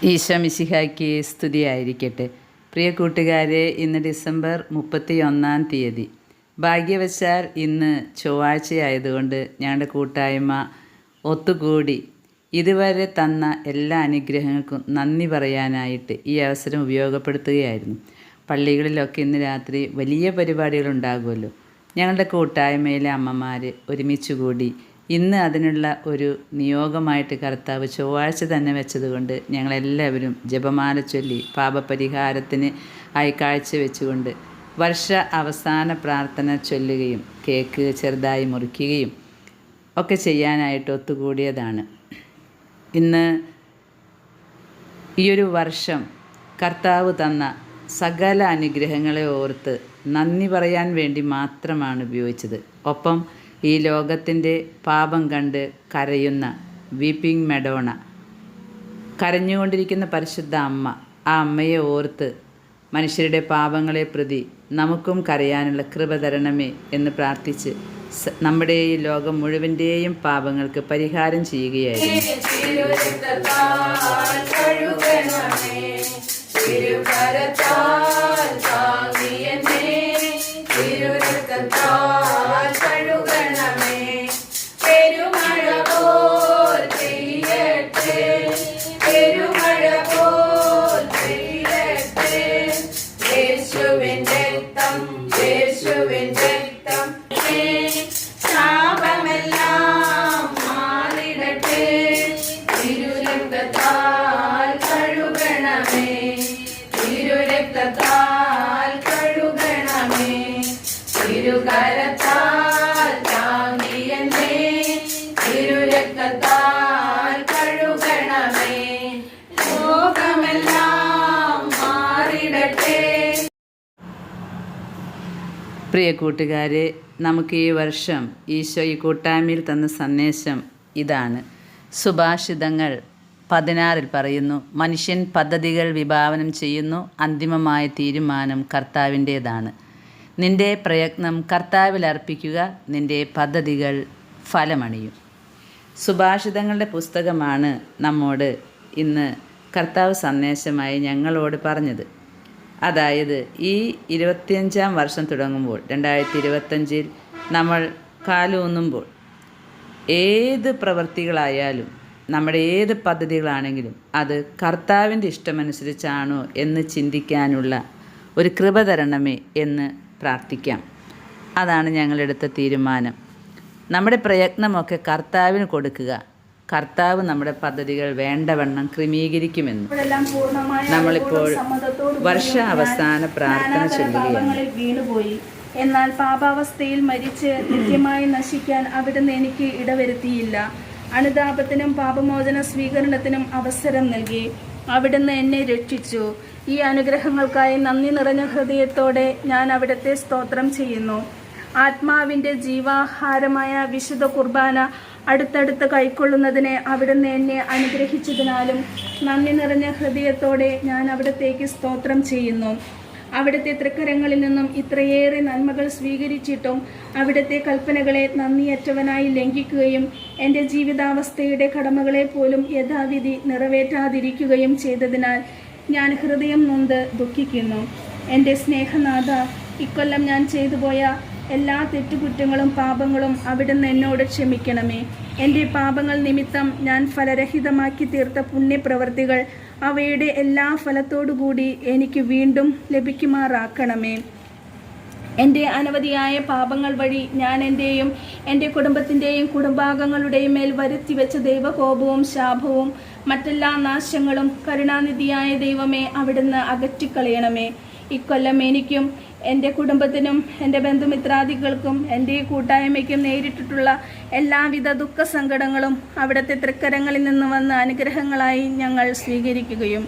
ഈശോ മിശിഹായ്ക്ക് സ്തുതിയായിരിക്കട്ടെ. പ്രിയ കൂട്ടുകാരെ ഇന്ന് ഡിസംബർ മുപ്പത്തി ഒന്നാം തീയതി. ഭാഗ്യവശാൽ ഇന്ന് ചൊവ്വാഴ്ചയായതുകൊണ്ട് ഞങ്ങളുടെ കൂട്ടായ്മ ഒത്തുകൂടി. ഇതുവരെ തന്ന എല്ലാ അനുഗ്രഹങ്ങൾക്കും നന്ദി പറയാനായിട്ട് ഈ അവസരം ഉപയോഗപ്പെടുത്തുകയായിരുന്നു. പള്ളികളിലൊക്കെ ഇന്ന് രാത്രി വലിയ പരിപാടികളുണ്ടാകുമല്ലോ. ഞങ്ങളുടെ കൂട്ടായ്മയിലെ അമ്മമാർ ഒരുമിച്ച് കൂടി ഇന്ന് അതിനുള്ള ഒരു നിയോഗമായിട്ട് കർത്താവ് ചൊവ്വാഴ്ച തന്നെ വെച്ചതുകൊണ്ട് ഞങ്ങളെല്ലാവരും ജപമാല ചൊല്ലി പാപപരിഹാരത്തിന് ആയി കാഴ്ച വെച്ചുകൊണ്ട് വർഷ അവസാന പ്രാർത്ഥന ചൊല്ലുകയും കേക്ക് ചെറുതായി മുറിക്കുകയും ഒക്കെ ചെയ്യാനായിട്ട് ഒത്തുകൂടിയതാണ്. ഇന്ന് ഈയൊരു വർഷം കർത്താവ് തന്ന സകല അനുഗ്രഹങ്ങളെ ഓർത്ത് നന്ദി പറയാൻ വേണ്ടി മാത്രമാണ് ഉപയോഗിച്ചത്. ഒപ്പം ഈ ലോകത്തിന്റെ പാപം കണ്ട് കരയുന്ന വീപ്പിംഗ് മെഡോണ. കരഞ്ഞുകൊണ്ടിരിക്കുന്ന പരിശുദ്ധ അമ്മ ആ അമ്മയെ ഓർത്ത് മനുഷ്യരുടെ പാപങ്ങളെ പ്രതി നമുക്കും കരയാനുള്ള കൃപ തരണമേ എന്ന് പ്രാർത്ഥിച്ച് നമ്മുടെ ഈ ലോകം മുഴുവന്റെയും പാപങ്ങൾക്ക് പരിഹാരം ചെയ്യുകയായിരുന്നു. പ്രിയ കൂട്ടുകാരെ നമുക്ക് ഈ വർഷം ഈശോ ഈ കൂട്ടായ്മയിൽ തന്ന സന്ദേശം ഇതാണ്. സുഭാഷിതങ്ങൾ പതിനാറിൽ പറയുന്നു മനുഷ്യൻ പദ്ധതികൾ വിഭാവനം ചെയ്യുന്നു അന്തിമമായ തീരുമാനം കർത്താവിന്റേതാണ്. നിന്റെ പ്രയത്നം കർത്താവിൽ അർപ്പിക്കുക നിന്റെ പദ്ധതികൾ ഫലമണിയും. സുഭാഷിതങ്ങളുടെ പുസ്തകമാണ് നമ്മോട് ഇന്ന് കർത്താവ് സന്ദേശമായി ഞങ്ങളോട് പറഞ്ഞത്. അതായത് ഈ ഇരുപത്തിയഞ്ചാം വർഷം തുടങ്ങുമ്പോൾ രണ്ടായിരത്തി ഇരുപത്തഞ്ചിൽ നമ്മൾ കാലൂന്നുമ്പോൾ ഏത് പ്രവൃത്തികളായാലും നമ്മുടെ ഏത് പദ്ധതികളാണെങ്കിലും അത് കർത്താവിന്റെ ഇഷ്ടമനുസരിച്ചാണോ എന്ന് ചിന്തിക്കാനുള്ള ഒരു കൃപ തരണമേ എന്ന് പ്രാർത്ഥിക്കാം. അതാണ് ഞങ്ങളെടുത്ത തീരുമാനം. നമ്മുടെ പ്രയത്നമൊക്കെ കർത്താവിന് കൊടുക്കുക. കർത്താവ് നമ്മുടെ പദ്ധതികൾ വേണ്ടവണ്ണം ക്രമീകരിക്കുമെന്ന് നമ്മളിപ്പോൾ വർഷ അവസാന പ്രാർത്ഥന ചൊല്ലുകയാണ്. എന്നാൽ പാപാവസ്ഥയിൽ മരിച്ച് നിത്യമായി നശിക്കാൻ അവിടുന്ന് എനിക്ക് ഇടവരുത്തിയില്ല. അനുതാപത്തിനും പാപമോചന സ്വീകരണത്തിനും അവസരം നൽകി. അവിടുന്ന് എന്നെ രക്ഷിച്ചു. ഈ അനുഗ്രഹങ്ങൾക്കായി നന്ദി നിറഞ്ഞ ഹൃദയത്തോടെ ഞാൻ അവിടുത്തെ സ്തോത്രം ചെയ്യുന്നു. ആത്മാവിന്റെ ജീവാഹാരമായ വിശുദ്ധ കുർബാന അടുത്തടുത്ത് കൈക്കൊള്ളുന്നതിന് അവിടുന്ന് എന്നെ അനുഗ്രഹിച്ചതിനാലും നന്ദി നിറഞ്ഞ ഹൃദയത്തോടെ ഞാൻ അവിടത്തേക്ക് സ്തോത്രം ചെയ്യുന്നു. അവിടുത്തെ തൃക്കരങ്ങളിൽ നിന്നും ഇത്രയേറെ നന്മകൾ സ്വീകരിച്ചിട്ടും അവിടുത്തെ കൽപ്പനകളെ നന്ദിയറ്റവനായി ലംഘിക്കുകയും എന്റെ ജീവിതാവസ്ഥയുടെ കടമകളെ പോലും യഥാവിധി നിറവേറ്റാതിരിക്കുകയും ചെയ്തതിനാൽ ഞാൻ ഹൃദയം നൊന്ത് ദുഃഖിക്കുന്നു. എന്റെ സ്നേഹനാഥ ഇക്കൊല്ലം ഞാൻ ചെയ്തു പോയ എല്ലാ തെറ്റുകുറ്റങ്ങളും പാപങ്ങളും അവിടുന്ന് എന്നോട് ക്ഷമിക്കണമേ. എന്റെ പാപങ്ങൾ നിമിത്തം ഞാൻ ഫലരഹിതമാക്കി തീർത്ത പുണ്യപ്രവർത്തികൾ അവയുടെ എല്ലാ ഫലത്തോടുകൂടി എനിക്ക് വീണ്ടും ലഭിക്കുമാറാക്കണമേ. എന്റെ അനവധിയായ പാപങ്ങൾ വഴി ഞാൻ എന്റെയും എന്റെ കുടുംബത്തിന്റെയും കുടുംബാംഗങ്ങളുടെയും മേൽ വരുത്തി വെച്ച ദൈവകോപവും ശാപവും മറ്റെല്ലാ നാശങ്ങളും കരുണാനിധിയായ ദൈവമേ അവിടുന്ന് അകറ്റിക്കളയണമേ. ഇക്കൊല്ലം എനിക്കും എന്റെ കുടുംബത്തിനും എന്റെ ബന്ധുമിത്രാദികൾക്കും എന്റെ ഈ കൂട്ടായ്മയ്ക്കും നേരിട്ടിട്ടുള്ള എല്ലാവിധ ദുഃഖ സങ്കടങ്ങളും അവിടുത്തെ തൃക്കരങ്ങളിൽ നിന്ന് വന്ന അനുഗ്രഹങ്ങളായി ഞങ്ങൾ സ്വീകരിക്കുകയും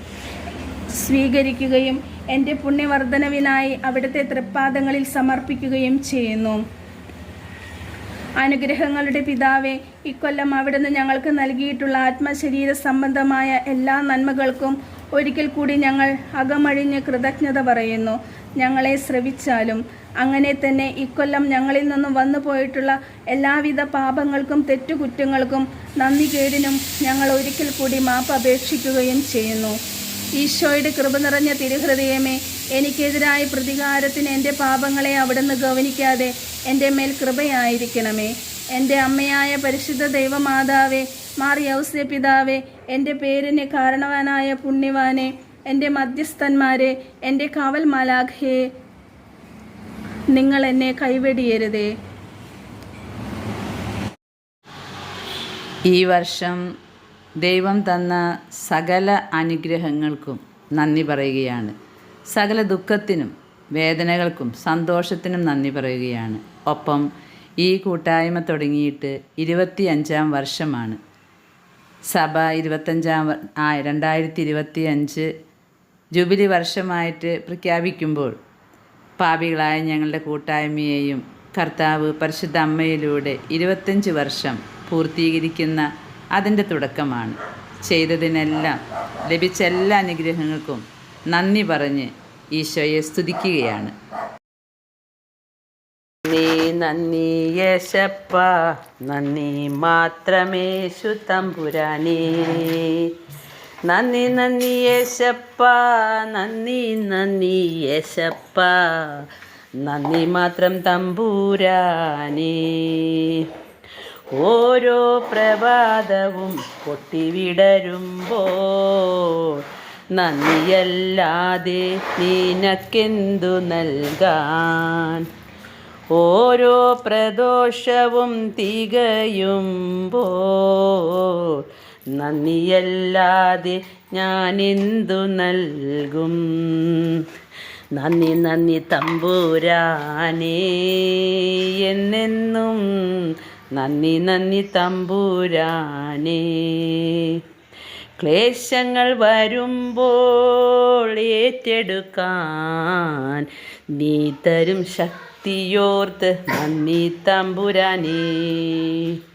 സ്വീകരിക്കുകയും എന്റെ പുണ്യവർദ്ധനവിനായി അവിടുത്തെ തൃപ്പാദങ്ങളിൽ സമർപ്പിക്കുകയും ചെയ്യുന്നു. അനുഗ്രഹങ്ങളുടെ പിതാവെ ഇക്കൊല്ലം അവിടുന്ന് ഞങ്ങൾക്ക് നൽകിയിട്ടുള്ള ആത്മശരീര സംബന്ധമായ എല്ലാ നന്മകൾക്കും ഒരിക്കൽ കൂടി ഞങ്ങൾ അകമഴിഞ്ഞ് കൃതജ്ഞത പറയുന്നു. ഞങ്ങളെ ശ്രവിച്ചാലും അങ്ങനെ തന്നെ ഇക്കൊല്ലം ഞങ്ങളിൽ നിന്നും വന്നു പോയിട്ടുള്ള എല്ലാവിധ പാപങ്ങൾക്കും തെറ്റുകുറ്റങ്ങൾക്കും നന്ദികേടിനും ഞങ്ങൾ ഒരിക്കൽ കൂടി മാപ്പ് അപേക്ഷിക്കുകയും ചെയ്യുന്നു. ഈശോയുടെ കൃപ നിറഞ്ഞ തിരുഹൃദയമേ എനിക്കെതിരായ പ്രതികാരത്തിന് എന്റെ പാപങ്ങളെ അവിടുന്ന് ഗവനിക്കാതെ എന്റെ മേൽ കൃപയായിരിക്കണമേ. എന്റെ അമ്മയായ പരിശുദ്ധ ദൈവമാതാവേ മാറിയൗസ്യ പിതാവേ എന്റെ പേരിന് കാരണവാനായ പുണ്യവാനെ എന്റെ മധ്യസ്ഥന്മാരെ എന്റെ കാവൽ മാലാഖയെ നിങ്ങൾ എന്നെ കൈവെടിയരുതേ. ഈ വർഷം ദൈവം തന്ന സകല അനുഗ്രഹങ്ങൾക്കും നന്ദി പറയുകയാണ്. സകല ദുഃഖത്തിനും വേദനകൾക്കും സന്തോഷത്തിനും നന്ദി പറയുകയാണ്. ഒപ്പം ഈ കൂട്ടായ്മ തുടങ്ങിയിട്ട് ഇരുപത്തിയഞ്ചാം വർഷമാണ്. സഭ ഇരുപത്തഞ്ചാം ആ രണ്ടായിരത്തി ഇരുപത്തി അഞ്ച് ജൂബിലി വർഷമായിട്ട് പ്രഖ്യാപിക്കുമ്പോൾ പാപികളായ ഞങ്ങളുടെ കൂട്ടായ്മയെയും കർത്താവ് പരിശുദ്ധ അമ്മയിലൂടെ ഇരുപത്തഞ്ച് വർഷം പൂർത്തീകരിക്കുന്ന അതിന്റെ തുടക്കമാണ്. ചെയ്തതിനെല്ലാം ലഭിച്ച എല്ലാ അനുഗ്രഹങ്ങൾക്കും നന്ദി പറഞ്ഞ് ഈശോയെ സ്തുതിക്കുകയാണ്. നീ നന്ദി യേശപ്പ നന്ദി മാത്രമേശു തമ്പുരാനേ നന്ദി നന്ദി യേശപ്പ. നന്ദി നന്ദി യേശപ്പ. നന്ദി മാത്രം തമ്പൂരാനേ. ഓരോ പ്രഭാതവും പൊട്ടിവിടരുമ്പോൾ നന്ദിയല്ലാതെ നിനക്കെന്തു നൽകാൻ? ഓരോ പ്രദോഷവും തികയുമ്പോൾ നന്ദിയല്ലാതെ ഞാനെന്തു നൽകും? നന്ദി നന്ദി തമ്പൂരാനേ എന്നെന്നും നന്ദി നന്ദി തമ്പൂരാനേ. ക്ലേശങ്ങൾ വരുമ്പോൾ ഏറ്റെടുക്കാൻ നീ തരും ശക്തിയോർത്ത് നന്ദി തമ്പുരാനേ.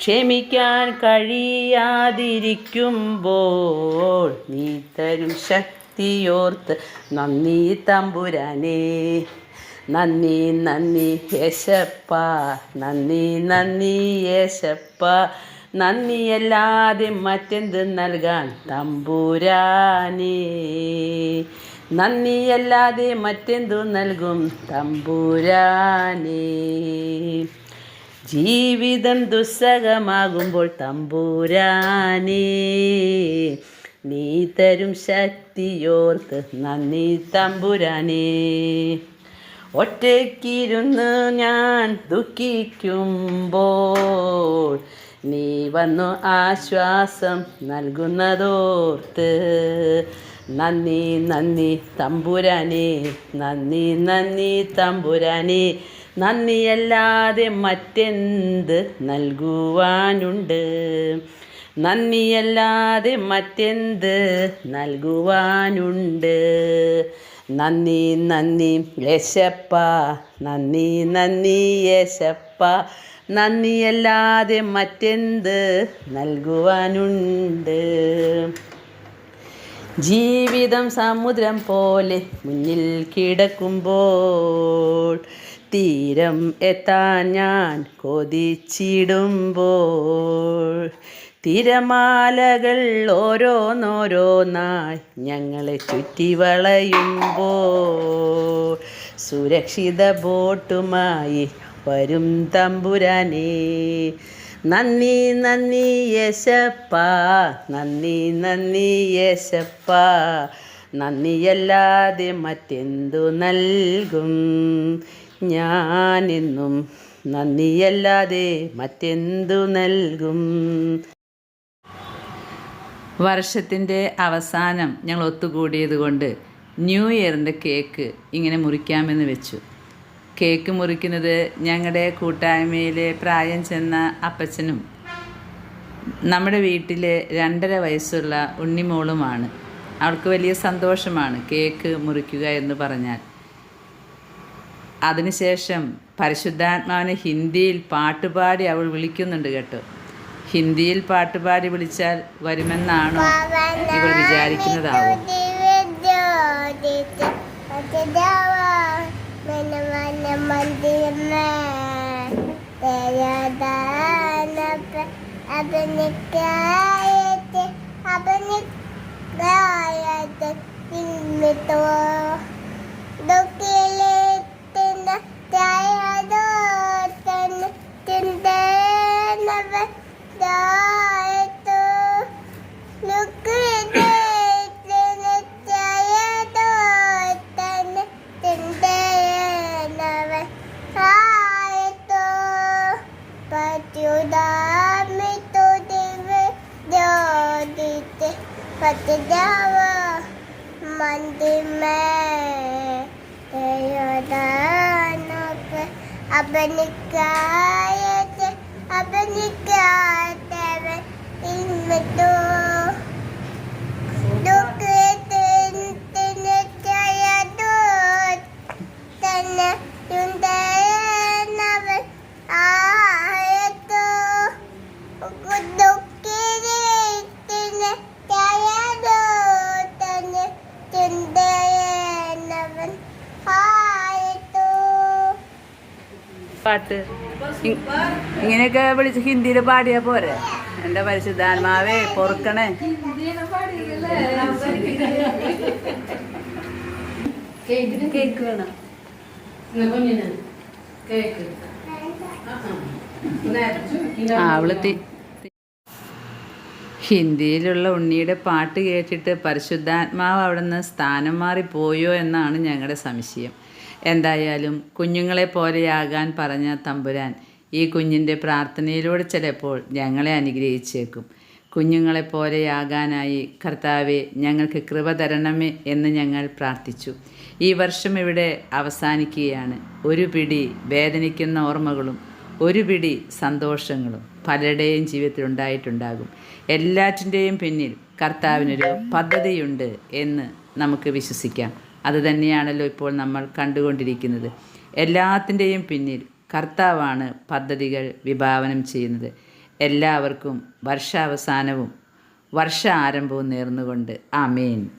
ക്ഷമിക്കാൻ കഴിയാതിരിക്കുമ്പോൾ നീ തരും ശക്തിയോർത്ത് നന്ദി തമ്പുരാനേ. നന്ദി നന്ദി യേശപ്പ. നന്ദി നന്ദി യേശപ്പ. നന്ദിയല്ലാതെ മറ്റെന്ത് നൽകാൻ തമ്പുരാനേ. നന്ദിയല്ലാതെ മറ്റെന്തു നൽകും തമ്പുരാനേ. ജീവിതം ദുസ്സഹമാകുമ്പോൾ തമ്പുരാനേ നീ തരും ശക്തിയോർത്ത് നന്ദി തമ്പുരാനേ. ഒറ്റയ്ക്കിരുന്ന് ഞാൻ ദുഃഖിക്കുമ്പോൾ നീ വന്നു ആശ്വാസം നൽകുന്നതോർത്ത് നന്ദി നന്ദി തമ്പുരാനേ നന്ദി നന്ദി തമ്പുരാനേ. നന്ദിയല്ലാതെ മറ്റെന്ത് നൽകുവാനുണ്ട്? നന്ദിയല്ലാതെ മറ്റെന്ത് നൽകുവാനുണ്ട്? നന്ദി നന്ദി യേശപ്പ. നന്ദി നന്ദി യേശപ്പ. നന്ദിയല്ലാതെ മറ്റെന്ത് നൽകുവാനുണ്ട്? ജീവിതം സമുദ്രം പോലെ മുന്നിൽ കിടക്കുമ്പോൾ തീരം എത്താൻ ഞാൻ കൊതിച്ചിടുമ്പോൾ. തിരമാലകൾ ഓരോന്നോരോന്നായി ഞങ്ങളെ ചുറ്റി വളയുമ്പോൾ. സുരക്ഷിത ബോട്ടുമായി വരും തമ്പുരാനേ. നന്ദി നന്ദി യശപ്പ. നന്ദി നന്ദി യശപ്പ. നന്ദിയല്ലാതെ മറ്റെന്തു നൽകും? ഞാനെന്നും നന്ദിയല്ലാതെ മറ്റെന്തു നൽകും? വർഷത്തിന്റെ അവസാനം ഞങ്ങൾ ഒത്തുകൂടിയത് കൊണ്ട് ന്യൂ ഇയറിന്റെ കേക്ക് ഇങ്ങനെ മുറിക്കാമെന്ന് വെച്ചു. കേക്ക് മുറിക്കുന്നത് ഞങ്ങളുടെ കൂട്ടായ്മയിലെ പ്രായം ചെന്ന അപ്പച്ചനും നമ്മുടെ വീട്ടിലെ രണ്ടര വയസ്സുള്ള ഉണ്ണിമോളുമാണ്. അവൾക്ക് വലിയ സന്തോഷമാണ് കേക്ക് മുറിക്കുക എന്ന് പറഞ്ഞാൽ. അതിനുശേഷം പരിശുദ്ധാത്മാവിനെ ഹിന്ദിയിൽ പാട്ടുപാടി അവൾ വിളിക്കുന്നുണ്ട് കേട്ടോ. ഹിന്ദിയിൽ പാട്ടുപാടി വിളിച്ചാൽ വരുമെന്നാണ് ഇവൾ വിചാരിക്കുന്നതാവും? ഇന്നിട്ടോ Patidawa mandi me Eyo danok abnikayete abnikayete in meto ഇങ്ങനെയൊക്കെ വിളിച്ച് ഹിന്ദിയിൽ പാടിയാ പോരെ? എന്റെ പരിശുദ്ധാത്മാവേ പൊറുക്കണേ. കേക്ക് വേണം. അവൾ ഹിന്ദിയിലുള്ള ഉണ്ണിയുടെ പാട്ട് കേട്ടിട്ട് പരിശുദ്ധാത്മാവ് അവിടുന്ന് സ്ഥാനം മാറി പോയോ എന്നാണ് ഞങ്ങളുടെ സംശയം. എന്തായാലും കുഞ്ഞുങ്ങളെ പോലെയാകാൻ പറഞ്ഞ തമ്പുരാൻ ഈ കുഞ്ഞിന്റെ പ്രാർത്ഥനയിലൂടെ ചിലപ്പോൾ ഞങ്ങളെ അനുഗ്രഹിച്ചേക്കും. കുഞ്ഞുങ്ങളെപ്പോലെയാകാനായി കർത്താവെ ഞങ്ങൾക്ക് കൃപ തരണമേ എന്ന് ഞങ്ങൾ പ്രാർത്ഥിച്ചു. ഈ വർഷം ഇവിടെ അവസാനിക്കുകയാണ്. ഒരു പിടി വേദനിക്കുന്ന ഓർമ്മകളും ഒരു പിടി സന്തോഷങ്ങളും പലരുടെയും ജീവിതത്തിൽ ഉണ്ടായിട്ടുണ്ടാകും. എല്ലാറ്റിന്റെയും പിന്നിൽ കർത്താവിനൊരു പദ്ധതിയുണ്ട് എന്ന് നമുക്ക് വിശ്വസിക്കാം. അതുതന്നെയാണല്ലോ ഇപ്പോൾ നമ്മൾ കണ്ടുകൊണ്ടിരിക്കുന്നത്. എല്ലാത്തിന്റെയും പിന്നിൽ കർത്താവാണ് പദ്ധതികൾ വിഭാവനം ചെയ്യുന്നത്. എല്ലാവർക്കും വർഷാവസാനവും വർഷ ആരംഭവും നേർന്നുകൊണ്ട് ആമേൻ.